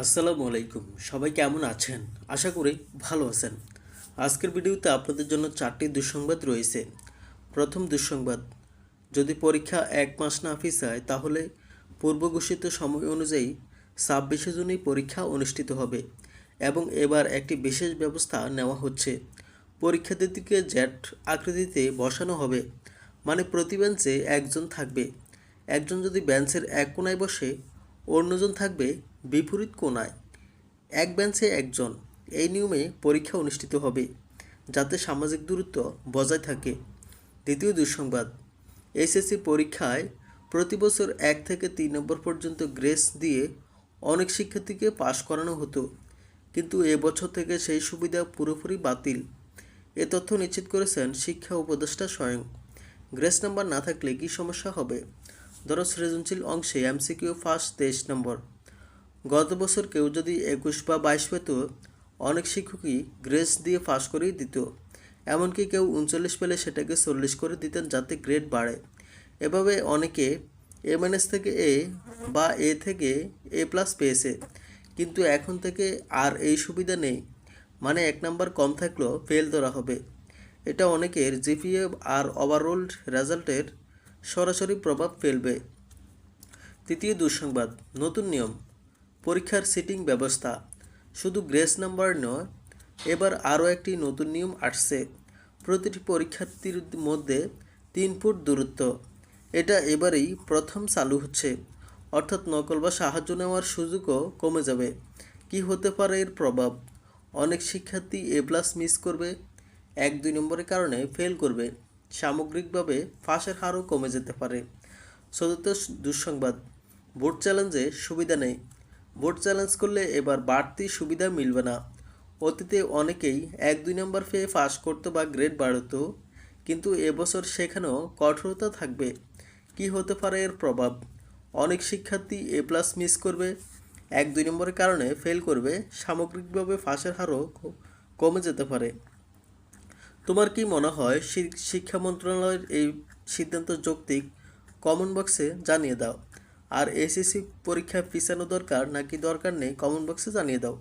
আসসালামু আলাইকুম। সবাই কেমন আছেন? আশা করি ভালো আছেন। আজকের ভিডিওতে আপনাদের জন্য চারটি দুঃসংবাদ রয়েছে। প্রথম দুঃসংবাদ, যদি পরীক্ষা এক মাস না হয়, তাহলে পূর্ব ঘোষিত সময় অনুযায়ী ছাব্বিশে জুনই পরীক্ষা অনুষ্ঠিত হবে এবং এবার একটি বিশেষ ব্যবস্থা নেওয়া হচ্ছে। পরীক্ষার্থীকে জ্যাট আকৃতিতে বসানো হবে মানে প্রতি বেঞ্চে একজন থাকবে। একজন যদি বেঞ্চের এক কোনায় বসে অন্যজন থাকবে বিপরীত কোনায় এক বেঞ্চে একজন। এই নিয়মে পরীক্ষা অনুষ্ঠিত হবে, যাতে সামাজিক দূরত্ব বজায় থাকে। দ্বিতীয় দুঃসংবাদ। এসএসসি পরীক্ষায় প্রতি বছর এক থেকে তিন নম্বর পর্যন্ত গ্রেস দিয়ে অনেক শিক্ষার্থীকে পাশ করানো হতো, কিন্তু এবছর থেকে সেই সুবিধা পুরোপুরি বাতিল। এ তথ্য নিশ্চিত করেছেন শিক্ষা উপদেষ্টা স্বয়ং। গ্রেস নাম্বার না থাকলে কী সমস্যা হবে? ধরো সৃজনশীল অংশে এমসিকিউ ফার্স্ট তেইশ নম্বর। গত বছর কেউ যদি একুশ বা বাইশ পেত, অনেক শিক্ষকই গ্রেস দিয়ে পাস করেই দিত। এমনকি কেউ উনচল্লিশ পেলে সেটাকে চল্লিশ করে দিতেন যাতে গ্রেড বাড়ে। এভাবে অনেকে এ মাইনাস থেকে এ বা এ থেকে এ প্লাস পেয়েছে। কিন্তু এখন থেকে আর এই সুবিধা নেই। মানে এক নাম্বার কম থাকলেও ফেল ধরা হবে। এটা অনেকের জিপিএ আর ওভারঅল রেজাল্টের সরাসরি প্রভাব ফেলবে। তৃতীয় দুঃসংবাদ, নতুন নিয়ম, পরীক্ষার সিটিং ব্যবস্থা। শুধু গ্রেস নাম্বার নয়, এবার আরও একটি নতুন নিয়ম আসছে। প্রতিটি পরীক্ষার্থীর মধ্যে তিন ফুট দূরত্ব। এটা এবারেই প্রথম চালু হচ্ছে। অর্থাৎ নকল বা সাহায্য নেওয়ার সুযোগও কমে যাবে। কি হতে পারে এর প্রভাব? অনেক শিক্ষার্থী এ প্লাস মিস করবে। এক, দুই নম্বরের কারণে ফেল করবে। সামগ্রিকভাবে ফাঁসের হারও কমে যেতে পারে। চতুর্থ দুঃসংবাদ, ভোট চ্যালেঞ্জে সুবিধা নেই। ভোট চ্যালেঞ্জ করলে এবার বাড়তি সুবিধা মিলবে না। অতীতে অনেকেই এক দুই নম্বর পেয়ে পাস করতো বা গ্রেড বাড়তো, কিন্তু এবছর সেখানেও কঠোরতা থাকবে। কি হতে পারে এর প্রভাব? অনেক শিক্ষার্থী এ প্লাস মিস করবে, এক দুই নম্বরের কারণে ফেল করবে, সামগ্রিকভাবে ফাঁসের হারও কমে যেতে পারে। তোমার কি মনে হয় শিক্ষা মন্ত্রণালয়ের এই সিদ্ধান্ত যৌক্তিক? কমন বক্সে জানিয়ে দাও। আর এসএসসি পরীক্ষা পিছানো দরকার নাকি দরকার নেই? কমন বক্সে জানিয়ে দাও।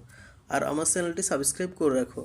আর আমার চ্যানেলটি সাবস্ক্রাইব করে রাখো।